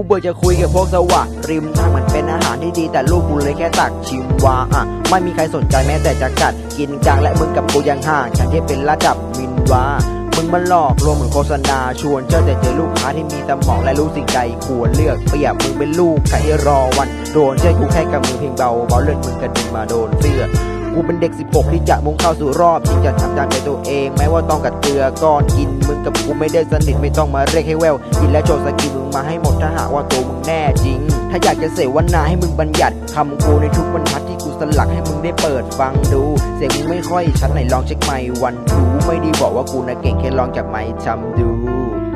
กูเบื่อจะคุยกับพวกสวะริมทางมันเป็นอาหารที่ดีแต่ลูกกูเลยแค่ตักชิมวาอะไม่มีใครสนใจแม้แต่จะกัด กินกลางและมึงกับกูยังห่างฉันที่เป็นระดับมินวามึงมันหลอกลวงเหมือนโฆษณาชวนเจ้าแต่เจอลูกค้าที่มีสมองและรู้สิ่งใดควรเลือกเปรียบมึงเป็นลูกไก่รอวันโดนเจ้กูแค่กับมือเพียงเบาเบาเลื่อนมึงกระดึงมาโดนเสื้อ กูเป็นเด็ก 16 ที่จะมุ่งเข้าสู่รอบที่จะทำตามใจตัวเองแม้ว่าต้องกัดเกลือก้อนกินมึงกับกูไม่ได้สนิทไม่ต้องมาเรียกให้แววกินและโชว์สกิลมึงมาให้หมดถ้าหากว่าตัวมึงแน่จริง ถ้าอยากจะเสวนาให้มึงบัญญัติคำกูในทุกบรรทัดที่กูสลักให้มึงได้เปิดฟังดู เสียงมึงไม่ค่อยชัดไหนลองเช็คไมค์วันทูไม่ได้บอกว่ากูนะเก่งแค่ลองจากไมค์ทำดู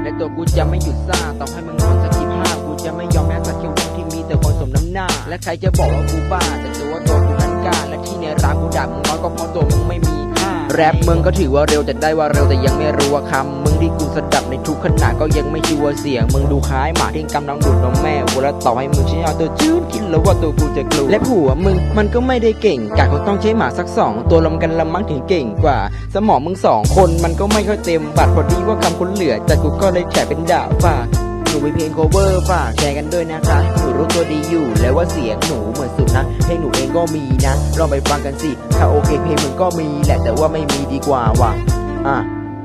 และตัวกูจะไม่หยุดซ่าต่อให้มึงโดนสักกี่ภาพกูจะไม่ยอมแพ้สักคิวที่มีแต่คนสมน้ำหน้า และใครจะบอกว่ากูบ้าแต่ตัวตัวกู กล้าและที่ในร้านกูด่ามึงน้อยก็เพราะตัวมึงไม่มีค่าแรปมึงก็ถือว่าเร็วแต่ได้ว่าเร็วแต่ยังไม่รู้ว่าคำมึงที่กูสดับในทุกขณะก็ยังไม่ชัวร์เสียง มึงดูคล้ายหมาที่กำลังดูดนมแม่วัวแล้วต่อให้มึงใช้เอาตัวจืดคิดแล้วว่าตัวกูจะกลัวและผัวมึงมันก็ไม่ได้เก่งกะก็ต้องใช้หมาสักสองตัวรวมกันละมั้งถึงเก่งกว่า สมองมึงสองคนมันก็ไม่ค่อยเต็มบัตรพอดีว่าคำคุณเหลือจัดกูก็เลยแฉเป็นด่าฝากห นูมีเพลง cover ฝากแชร์กันด้วยนะคะหนูรู้ตัวดีอยู่แล้วว่าเสียงหนูเหมือนสุดนะเพลงหนูเองก็มีนะลองไปฟังกันสิถ้าโอเคเพลงมึงก็มีแหละแต่ว่าไม่มีดีกว่าว่ะอะ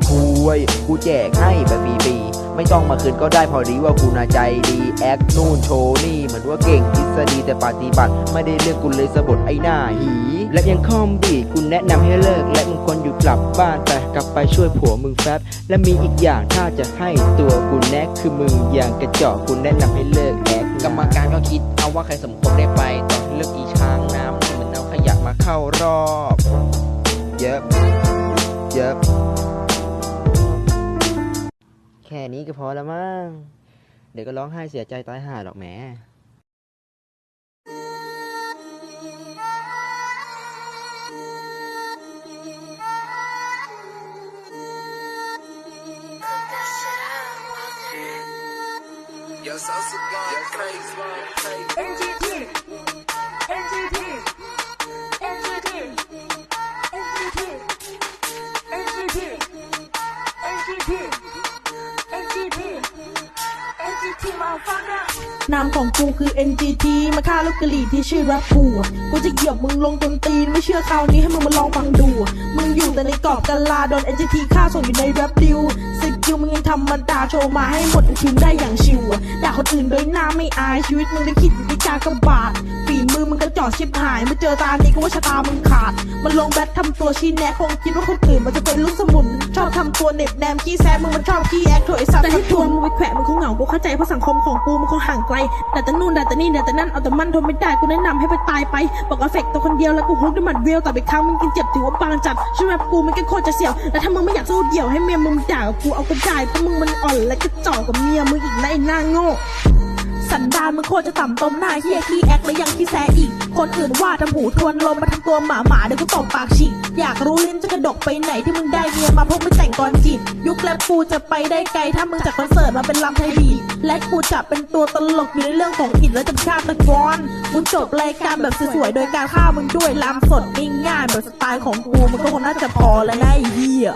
คุยกูแจกให้แบบฟรีๆไม่ต้องมาคืนก็ได้พอดีว่ากูน่าใจดีแอคนู่นโชว์นี่เหมือนว่าเก่งทฤษฎีแต่ปฏิบัติ ไม่ได้เลือกกูเลยสะบดไอ้หน้าหีและยังคอมบีกูแนะนำให้เลิก และมึงควรอยู่กลับบ้านไปกลับไปช่วยผัวมึงแฟบและมีอีกอย่างถ้าจะให้ตัวกูแนะคือมึงอย่างกระจอกกูแนะนำให้เลิกแอคกรรมการก็คิดเอาว่าใครสมควรได้ไปตอนเลือกอีช้างน้ำเหมือนเอาขยะมาเข้ารอบเยอะเยอะ แค่นี้ก็พอแล้วมั้ง เดี๋ยวก็ร้องไห้เสียใจตายห่าหรอกแหม นามของกูคือ NGT มาฆ่าลูกกะหรี่ที่ชื่อแรปปูกูจะเหยียบมึงลงจนตีน ไม่เชื่อคราวนี้ให้มึงมาลองฟังดู มึงอยู่แต่ในกรอบกะลาโดน NGT ฆ่าส่งอยู่ในแรปดิวส กิลมึงยังธรรมดาโชว์มาให้หมดทีมได้อย่างชิวด่าคนอื่นโดยหน้าไม่อายชีวิตมึงได้คิดอยู่ที่กากบาทฝีมือมึงกระจอกชิบหายมาเจอตานี้ก็ว่าชะตามึงขาด มันลงแบททำตัวชี้แนะคงคิดว่าคนอื่นมันจะเป็นลูกสมุน ชอบทำตัวเน็บแนมขี้แซะมึงมันชอบขี้แอคโถไอสัตว์แต่ให้ทวนมึงไปแขวะมึงคงเหงากูเข้าใจเพราะสังคมของกูมันคงห่างไกลแต่แต่นู่นแต่แต่นี่แต่แต่นั่นเอาแต่มันทนไม่ได้กูแนะนำให้ไปตายไปบอกเอฟเฟกต์ตัวคนเดียวแล้วกูฮุกด้วยหมัดเวลแต่ไปครั้งมึงกินเจ็บถือว่าบางจัดช่วยแรปกูมันก็โคตรจะเสี่ยวแต่ถ้ามึงไม่อยากสู้เดี่ยวให้เมียมึงด่ากูเอาก็ได้เพราะมึงมันอ่อนและกระจอกกับเมียมึงอีกนะไอ้หน้าโง่ สันดานมึงโคตรจะต่ำตมหน้าเฮียขี้แอคและยังขี้แซะอีก คนอื่นว่าทำหูทวนลมมาทำตัวหมาหมาเดี๋ยวกูตบปากฉีกอยากรู้ลิ้นจะกระดกไปไหนที่มึงได้เมียมาพวกไม่แต่งก่อนจีบยุคแรปกูจะไปได้ไกลถ้ามึงจากคอนเสิร์ตมาเป็นลำไทยบีและกูจะเป็นตัวตลกอยู่ในเรื่องของอินและจำชาติตะกอนมึงจบรายการแบบสวยๆโดยการฆ่ามึงด้วยลำสดง่ายๆแบบสไตล์ของกูมันก็คงน่าจะพอแล้วนะไอ้เหี้ย